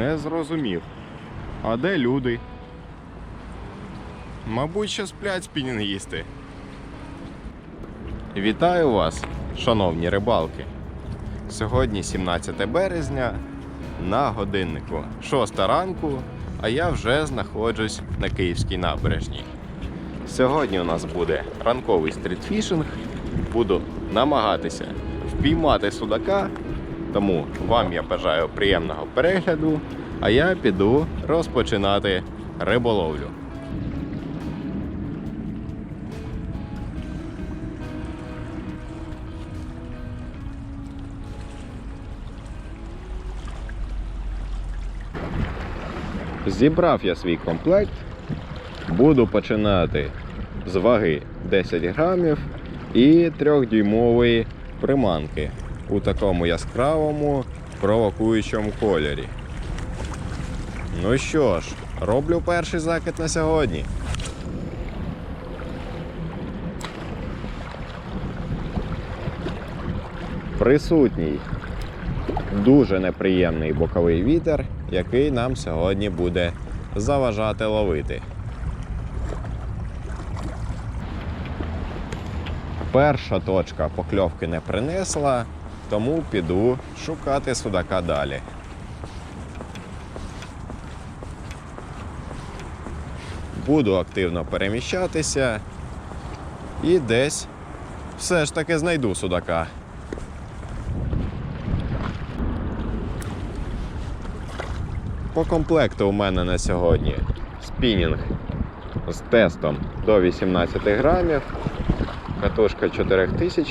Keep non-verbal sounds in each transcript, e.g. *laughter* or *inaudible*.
Не зрозумів. А де люди? Мабуть, що сплять спінінгісти. Вітаю вас, шановні рибалки. Сьогодні 17 березня на годиннику 6 ранку, а я вже знаходжусь на Київській набережній. Сьогодні у нас буде ранковий стрітфішинг. Буду намагатися впіймати судака, тому вам я бажаю приємного перегляду, а я піду розпочинати риболовлю. Зібрав я свій комплект. Буду починати з ваги 10 грамів і 3-дюймової приманки у такому яскравому провокуючому кольорі. Ну що ж, роблю перший закид на сьогодні. Присутній дуже неприємний боковий вітер, який нам сьогодні буде заважати ловити. Перша точка покльовки не принесла, тому піду шукати судака далі. Буду активно переміщатися і десь все ж таки знайду судака. По комплекту у мене на сьогодні спінінг з тестом до 18 грамів, катушка 4000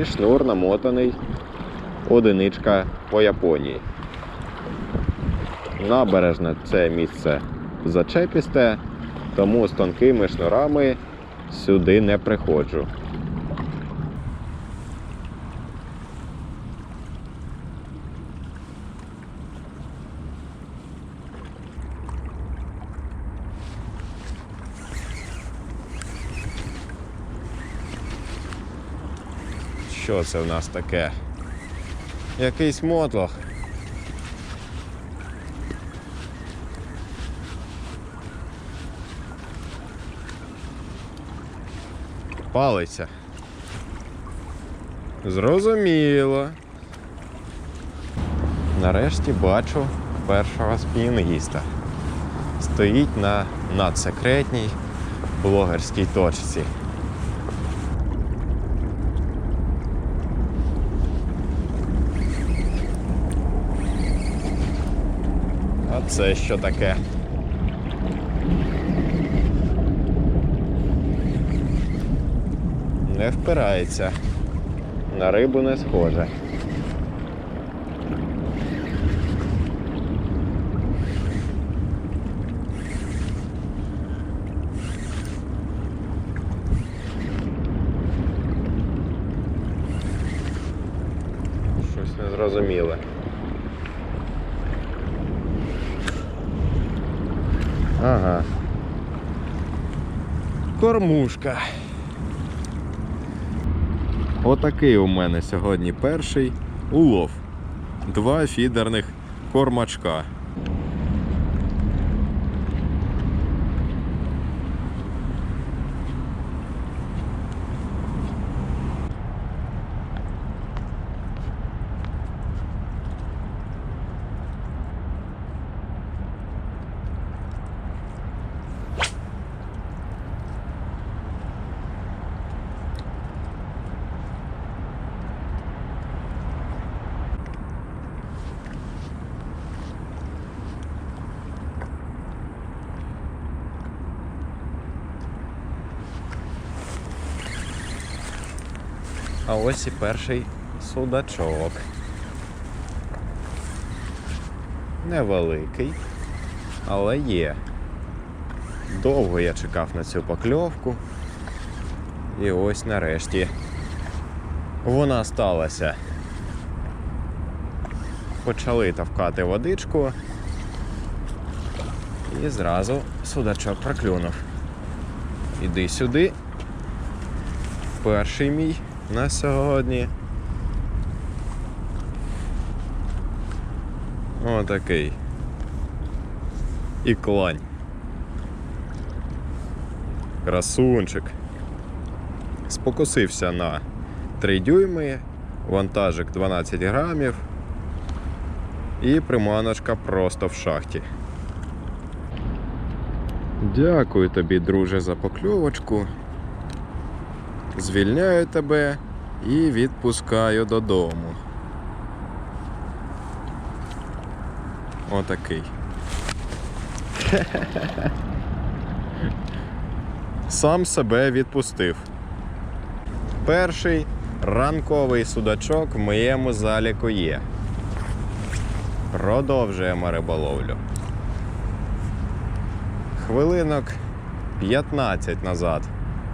і шнур намотаний одиничка по Японії. Набережне це місце зачепісте, тому з тонкими шнурами сюди не приходжу. Що це в нас таке? Якийсь мотлох. Палиться. Зрозуміло. Нарешті бачу першого спінгіста. Стоїть на надсекретній блогерській точці. Це що таке? Не впирається. На рибу не схоже. Кормушка. Отакий у мене сьогодні перший улов. Два фідерних кормачка. А ось і перший судачок. Невеликий, але є. Довго я чекав на цю покльовку. І ось нарешті вона сталася. Почали тавкати водичку. І зразу судачок проклюнув. Іди сюди. Перший мій на сьогодні. Отакий. І клань. Красунчик. Спокусився на 3 дюйми, вантажик 12 грамів. І приманочка просто в шахті. Дякую тобі, друже, за покльовочку. Звільняю тебе і відпускаю додому. Отакий. *laughs* Сам себе відпустив. Перший ранковий судачок в моєму заліку є. Продовжуємо риболовлю. Хвилинок 15 назад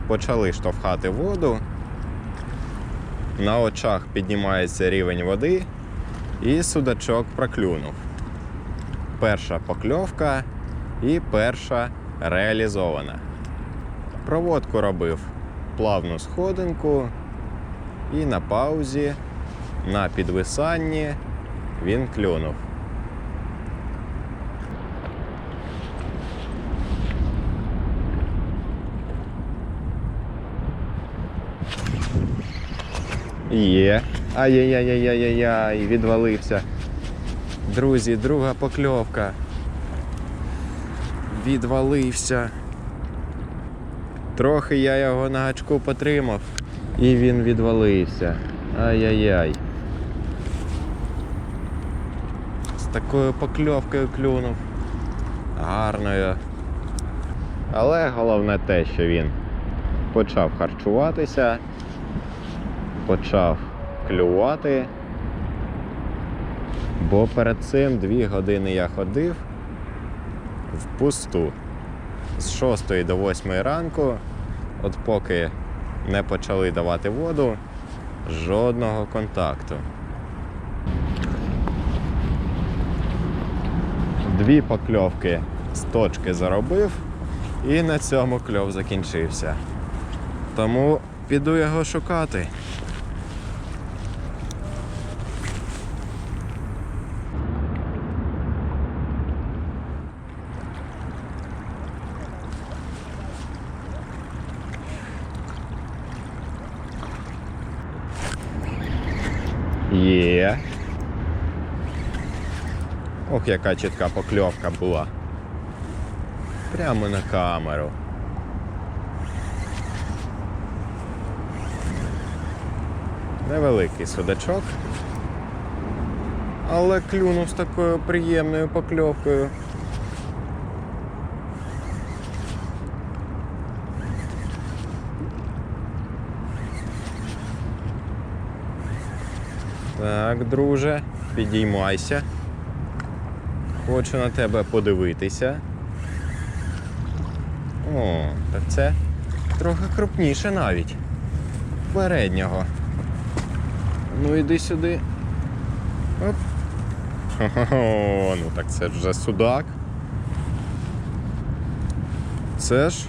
почали штовхати воду. На очах піднімається рівень води, і судачок проклюнув. Перша покльовка і перша реалізована. Проводку робив плавну сходинку, і на паузі, на підвисанні він клюнув. Є. Ай-яй-яй-яй-яй-яй, відвалився. Друзі, друга покльовка. Відвалився. Трохи я його на гачку потримав, і він відвалився. Ай-яй-яй. З такою покльовкою клюнув. Гарною. Але головне те, що він почав харчуватися, почав клювати. Бо перед цим дві години я ходив впусту. З 6 до 8 ранку, от поки не почали давати воду, жодного контакту. Дві покльовки з точки заробив, і на цьому кльов закінчився. Тому піду його шукати. Є. Ох, яка чітка покльовка була. Прямо на камеру. Невеликий судачок. Але клюнув з такою приємною покльовкою. Так, друже, підіймайся. Хочу на тебе подивитися. О, так це трохи крупніше навіть. Переднього. Ну іди сюди. Оп. Хо-хо-хо, ну так це вже судак. Це ж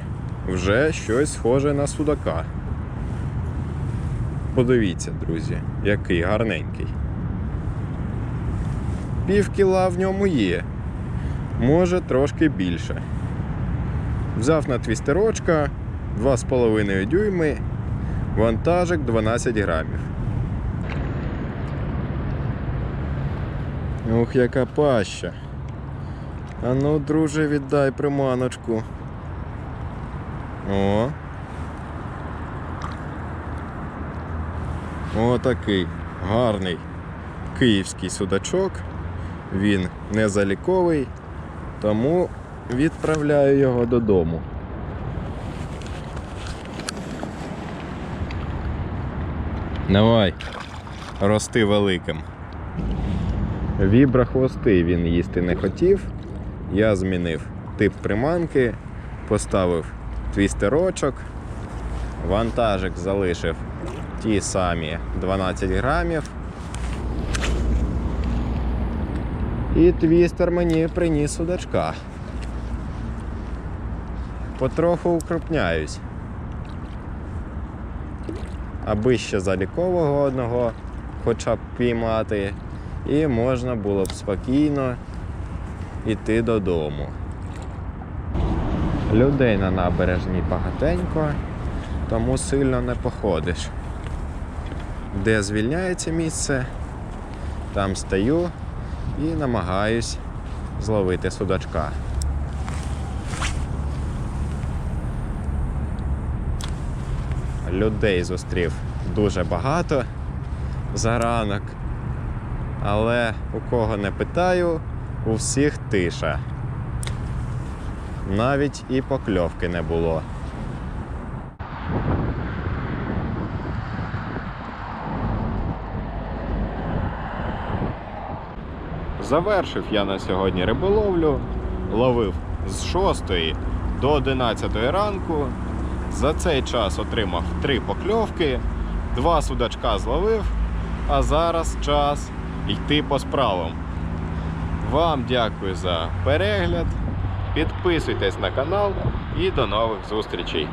вже щось схоже на судака. Подивіться, друзі, який гарненький. Пів кіла в ньому є. Може трошки більше. Взяв на твістерочка 2,5 дюйми, вантажик 12 грамів. Ох, яка паща. А ну, друже, віддай приманочку. О. Отакий гарний київський судачок. Він не заліковий, тому відправляю його додому. Давай, рости великим. Віброхвости він їсти не хотів. Я змінив тип приманки, поставив твістерочок, вантажик залишив ті самі 12 грамів. І твістер мені приніс судачка. Потроху укрупняюсь. Аби ще залікового одного хоча б піймати. І можна було б спокійно йти додому. Людей на набережній багатенько, тому сильно не походиш. Де звільняється місце, там стою і намагаюсь зловити судачка. Людей зустрів дуже багато за ранок, але у кого не питаю, у всіх тиша. Навіть і покльовки не було. Завершив я на сьогодні риболовлю, ловив з 6 до 11 ранку. За цей час отримав три покльовки, два судачка зловив, а зараз час йти по справам. Вам дякую за перегляд. Підписуйтесь на канал і до нових зустрічей.